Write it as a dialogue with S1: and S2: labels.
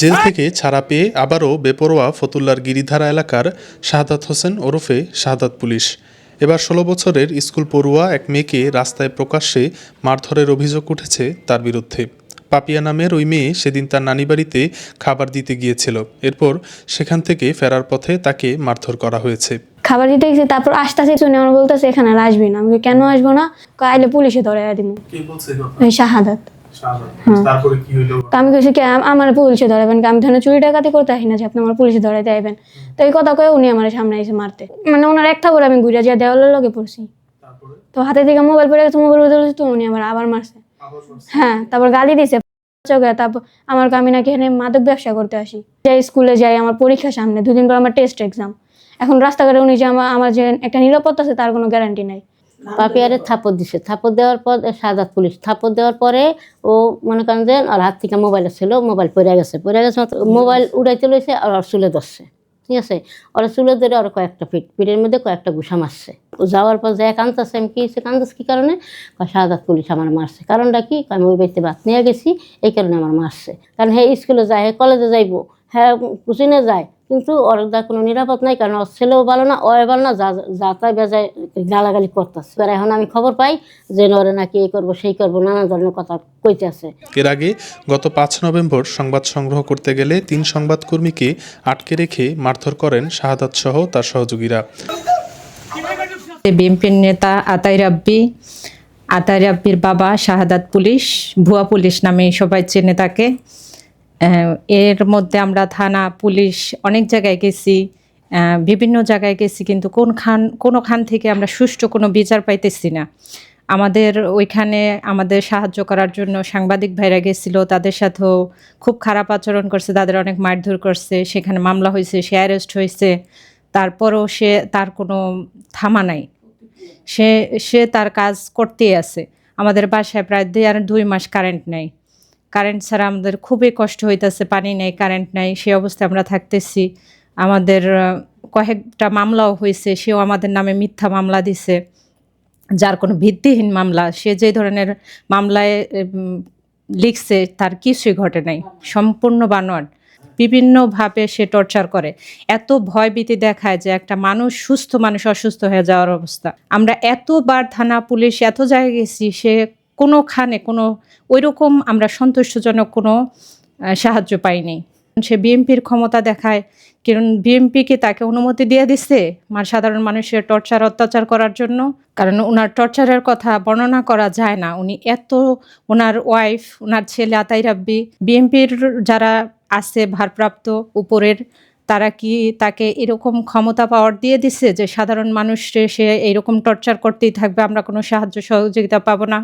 S1: Jail থেকে ছাড়া পেয়ে আবারও বেপরোয়া ফতুল্লার গিরিধারা এলাকার শাহাদাত হোসেন ওরফে শাহাদাত পুলিশ। এবার ষোলো বছরের স্কুল পড়ুয়া এক মেয়েকে রাস্তায় প্রকাশ্যে মারধরের অভিযোগ উঠেছে তার বিরুদ্ধে। পাপিয়া নামের ওই মেয়ে সেদিন তার নানি বাড়িতে খাবার দিতে গিয়েছিল। এরপর সেখান থেকে ফেরার পথে তাকে মারধর করা হয়েছে।
S2: খাবার দিতে গেছি তারপর আসতেছে শুনে আমার বলতেছে এখানে আর আসবি না। আমি কেন আসব না? কয়, আইলে পুলিশে ধরে দিব ওই শাহাদাত।
S1: তারপরে কি
S2: আমি কইছি কি আমার পুলিশে ধরাবেন আমি ধরেন চুরি ডাকাতি করতে আসি না যে আপনি আমার পুলিশে ধরাইতে আইবেন। তো এই কথা কয়ে উনি আমার সামনে এসে মারতে। মানে ওনার একটা করে আমি ঘুরে যা দেওয়ালের লগে পড়ছি। তো হাতে থেকে মোবাইল পড়ে গেছে মোবাইল ধরেছি তো উনি আমার আবার মারছে। হ্যাঁ তারপর গালি দিছে। চোখে তারপর আমার আমি নাকি এখানে মাদক ব্যবসা করতে আসি। যাই স্কুলে যাই আমার পরীক্ষা সামনে দুদিন পর আমার টেস্ট এক্সাম এখন রাস্তাঘাটে উনি যে আমার আমার যে একটা নিরাপত্তা আছে তার কোনো গ্যারান্টি নাই।
S3: পাপিয়ারে থাপড় দিছে। থাপড় দেওয়ার পর সাজাত পুলিশ থাপড় দেওয়ার পরে ও মনে করেন যে ওর হাত থেকে মোবাইল ছিল মোবাইল পড়ে গেছে। পড়ে গেছে মোবাইল উড়াইতে লইছে আর ওর চুলে ধরছে। ঠিক আছে? ওরা চুলে ধরে ওর কয়েকটা পিঠ পিঠের মধ্যে কয়েকটা ঘুষা মারছে। ও যাওয়ার পর যায় কান্দাছে আমি কি হয়েছে কান্দাস কি কারণে? শাহাদাত পুলিশ আমার মারছে। কারণটা কি? আমি ওই বাড়িতে ভাত নিয়ে গেছি এই কারণে আমার মারছে। কারণ হ্যাঁ স্কুলে যায় হ্যাঁ কলেজে যাইবো হ্যাঁ কুচিনে যায়। কিন্তু ওর দা কোনো নিরাপদ নাই কারণ ওর ছেলেও ভালো না ও ভালো না যা যা বেজায় গালাগালি করতেছে। এবার এখন আমি খবর পাই যে নরে নাকি এই করব সেই করব নানা ধরনের কথা কইতেছে।
S1: এর আগে গত পাঁচ নভেম্বর সংবাদ সংগ্রহ করতে গেলে তিন সংবাদকর্মীকে আটকে রেখে মারধর করেন শাহাদাত সহ তার সহযোগীরা।
S4: বিএনপির নেতা আতাই রাব্বি আতাই রাব্বির বাবা শাহাদাত পুলিশ ভুয়া পুলিশ নামে সবাই চেনে তাকে। এর মধ্যে আমরা থানা, পুলিশ অনেক জায়গায় গেছি। বিভিন্ন জায়গায় গেছি কিন্তু কোন খান কোনো খান থেকে আমরা সুষ্ঠু কোনো বিচার পাইতেছি না। আমাদের ওইখানে আমাদের সাহায্য করার জন্য সাংবাদিক ভাইরা গেছিল, তাদের সাথেও খুব খারাপ আচরণ করছে, তাদের অনেক মারধর করছে, সেখানে মামলা হয়েছে, সে অ্যারেস্ট হয়েছে, তারপরও সে তার কোনো থামা নাই। সে সে তার কাজ করতেই আছে। আমাদের বাসায় প্রায় দুই আর দুই মাস কারেন্ট নেই। কারেন্ট ছাড়া আমাদের খুবই কষ্ট হইতেছে, পানি নেই কারেন্ট নাই সে অবস্থায় আমরা থাকতেছি। আমাদের কয়েকটা মামলাও হয়েছে সেও আমাদের নামে মিথ্যা মামলা দিছে। যার কোনো ভিত্তিহীন মামলা, সে যে ধরনের মামলায় লিখছে, তার কিছুই ঘটে নাই। সম্পূর্ণ বানোয়াট। বিভিন্নভাবে সে টর্চার করে। এত ভয় ভয়ভীতি দেখায় যে একটা মানুষ সুস্থ মানুষ অসুস্থ হয়ে যাওয়ার অবস্থা। আমরা এতবার থানা, পুলিশ এত জায়গায় গেছি, সে কোনোখানে কোনো, ওইরকম আমরা সন্তুষ্টজনক কোনো সাহায্য পাইনি। সে বিএমপির ক্ষমতা দেখায়, কারণ বিএমপিকে তাকে অনুমতি দিয়ে দিচ্ছে মানে সাধারণ মানুষের টর্চার, অত্যাচার করার জন্য? কারণ ওনার টর্চারের কথা বর্ণনা করা যায় না। উনি এত ওনার ওয়াইফ ওনার ছেলে আতাই রাব্বি বিএমপির যারা আছে ভারপ্রাপ্ত উপরের, তারা কি তাকে এরকম ক্ষমতা পাওয়ার দিয়ে দিছে যে সাধারণ মানুষে সে এইরকম টর্চার করতেই থাকবে? আমরা কোনো সাহায্য সহযোগিতা পাবো না।